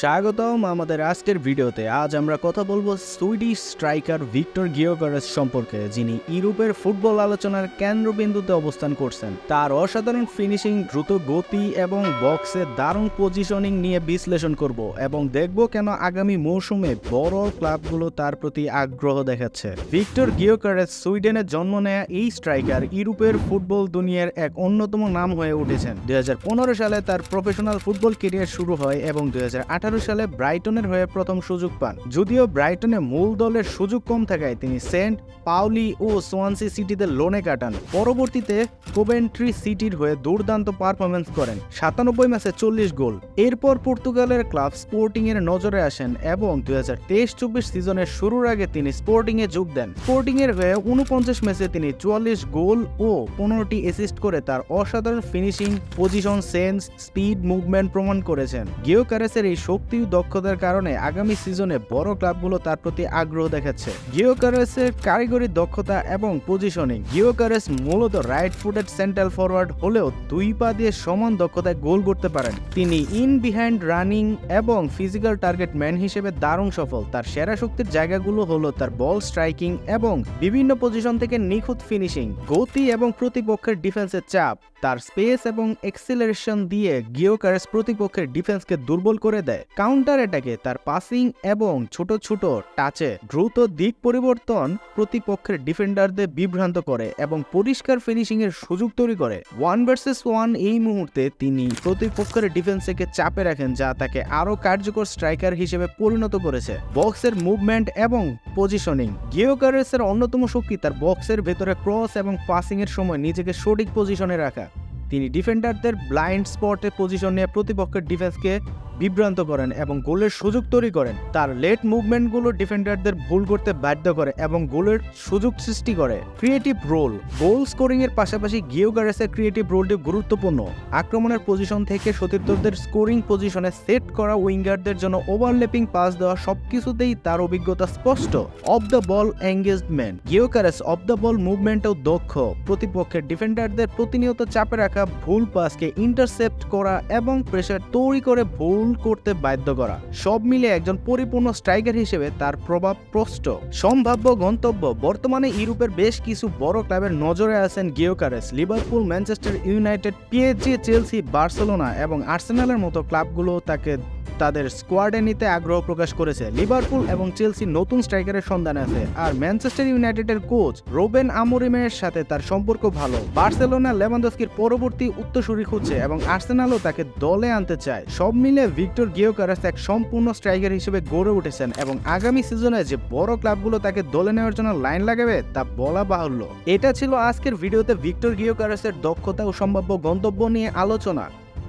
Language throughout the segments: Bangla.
স্বাগতম আমাদের আজকের ভিডিওতে। আজ আমরা কথা বলব সুইডিশ স্ট্রাইকার ভিক্টর গিওগারেস সম্পর্কে, যিনি ইউরোপের ফুটবল আলোচনার কেন্দ্রবিন্দুতে অবস্থান করছেন। তার অসাধারণ ফিনিশিং, দ্রুত গতি এবং বক্সে দারুণ পজিশনিং নিয়ে বিশ্লেষণ করব এবং দেখব কেন আগামী মৌসুমে বড় ক্লাবগুলো তার প্রতি আগ্রহ দেখাচ্ছে। ভিক্টর গিওকারেস সুইডেনে জন্ম নেয়া এই স্ট্রাইকার ইউরোপের ফুটবল দুনিয়ার এক অন্যতম নাম হয়ে উঠেছেন। দুই হাজার পনেরো সালে তার প্রফেশনাল ফুটবল কেরিয়ার শুরু হয় এবং দুই হাজার আঠারো সালে ব্রাইটনের হয়ে প্রথম সুযোগ পান। যদিও ব্রাইটনে মূল দলের সুযোগ কম থাকায় তিনি সেন্ট পাউলি ও সোয়ানসি সিটিতে লোনে কাটান। পরবর্তীতে কোভেন্ট্রি সিটির হয়ে দুর্দান্ত পারফরমেন্স করেন। সাতানব্বই ম্যাচে চল্লিশ গোল। এরপর পর্তুগালের ক্লাব স্পোর্টিং এর নজরে আসেন এবং দুই হাজার তেইশ চব্বিশ সিজনের শুরুর আগে তিনি স্পোর্টিং এ যোগ দেন। স্পোর্টিং এর হয়ে উনপঞ্চাশ ম্যাচে তিনি চুয়াল্লিশ গোল ও পনেরোটি অ্যাসিস্ট করে তার অসাধারণ finishing position sense speed movement প্রমাণ করেছেন। গিও এই শক্তি ও দক্ষতার কারণে আগামী সিজনে বড় ক্লাবগুলো তার প্রতি আগ্রহ দেখাচ্ছে। গিও ক্যারেসের কারিগরি দক্ষতা এবং পজিশনিং। গিও ক্যারেস মূলত রাইট ফুটেড সেন্ট্রাল ফরওয়ার্ড হলেও দুই পা দিয়ে সমান দক্ষতায় গোল করতে পারেন। তিনি ইন বিহাইন্ড রানিং এবং ফিজিক্যাল টার্গেট ম্যান হিসেবে দারুণ সফল। তার সেরা শক্তির জায়গাগুলো হলো তার বল স্ট্রাইকিং এবং বিভিন্ন পজিশন থেকে নিখুঁত ফিনিশিং, গতি এবং প্রতিপক্ষের ডিফেন্সের চাপ। তার স্পেস এবং এক্সিলারেশন দিয়ে গিওকারেস প্রতিপক্ষের ডিফেন্সকে দুর্বল করে দেয়। কাউন্টার অ্যাটাকে তার পাসিং এবং ছোট ছোট টাচে দ্রুত দিক পরিবর্তন প্রতিপক্ষের ডিফেন্ডারদের বিভ্রান্ত করে এবং পরিষ্কার ফিনিশিং এর সুযোগ তৈরি করে। ওয়ান ভার্সেস ওয়ান এই মুহূর্তে তিনি প্রতিপক্ষের ডিফেন্সকে চাপে রাখেন যা তাকে আরও কার্যকর স্ট্রাইকার হিসেবে পরিণত করেছে। বক্সের মুভমেন্ট এবং পজিশনিং গিওকারেসের অন্যতম শক্তি তার বক্সের ভেতরে ক্রস এবং পাসিং এর সময় নিজেকে সঠিক পজিশনে রাখা। তিনি ডিফেন্ডারদের ব্লাইন্ড স্পটে পজিশন নিয়ে প্রতিপক্ষের ডিফেন্সকে বিভ্রান্ত করেন এবং গোলের সুযোগ তৈরি করেন। তার লেট মুভমেন্টগুলো ডিফেন্ডারদের ভুল করতে বাধ্য করে এবং গোলের সুযোগ সৃষ্টি করে। ক্রিয়েটিভ রোল গোল স্কোরিং এর পাশাপাশি গিওগারেসের ক্রিয়েটিভ রোলটি গুরুত্বপূর্ণ। আক্রমণের পজিশন থেকে সতীর্থদের স্কোরিং পজিশনে সেট করা উইঙ্গারদের জন্য ওভারল্যাপিং পাস দেওয়া সবকিছুতেই তার অভিজ্ঞতা স্পষ্ট। Off the ball engagement Gyokeres off the ball মুভমেন্টও দক্ষ। প্রতিপক্ষের ডিফেন্ডারদের প্রতিনিয়ত চাপে রাখা ভুল পাসকে ইন্টারসেপ্ট করা এবং প্রেসার তৈরি করে ভুল করতে বাধ্য করা। সব মিলে একজন পরিপূর্ণ স্ট্রাইকার হিসেবে তার প্রভাব প্রষ্ট। সম্ভাব্য গন্তব্য বর্তমানে ইউরোপের বেশ কিছু বড় ক্লাবের নজরে আছেন Gyokeres, Liverpool, Manchester United PSG Chelsea, Barcelona এবং আর্সেনালের মতো ক্লাবগুলো তাকে তাদের স্কোয়াডে নিতে আগ্রহ প্রকাশ করেছে। লিভারপুল এবং চেলসি নতুন স্ট্রাইকারের সন্ধানে আছে। আর ম্যানচেস্টার ইউনাইটেডের কোচ রোবেন আমোরিমের সাথে তার সম্পর্ক ভালো। বার্সেলোনা লেভানদস্কির পরবর্তী উত্তরসূরি খুঁজছে এবং আর্সেনালও তাকে দলে আনতে চায়। সব মিলে ভিক্টর গিওকারাস এক সম্পূর্ণ স্ট্রাইকার হিসেবে গড়ে উঠেছেন এবং আগামী সিজনে যে বড় ক্লাবগুলো তাকে দলে নেওয়ার জন্য লাইন লাগাবে, তা বলা বাহুল্য। এটা ছিল আজকের ভিডিওতে ভিক্টর গিওকারাসের দক্ষতা ও সম্ভাব্য গন্তব্য নিয়ে আলোচনা।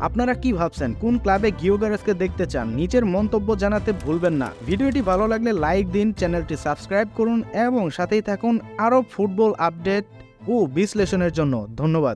আপনারা কি ভাবছেন? কোন ক্লাবে গিওগারেসকে দেখতে চান? নিচের মন্তব্য জানাতে ভুলবেন না। ভিডিওটি ভালো লাগলে লাইক দিন, চ্যানেলটি সাবস্ক্রাইব করুন এবং সাথেই থাকুন আরও ফুটবল আপডেট ও বিশ্লেষণের জন্য। ধন্যবাদ।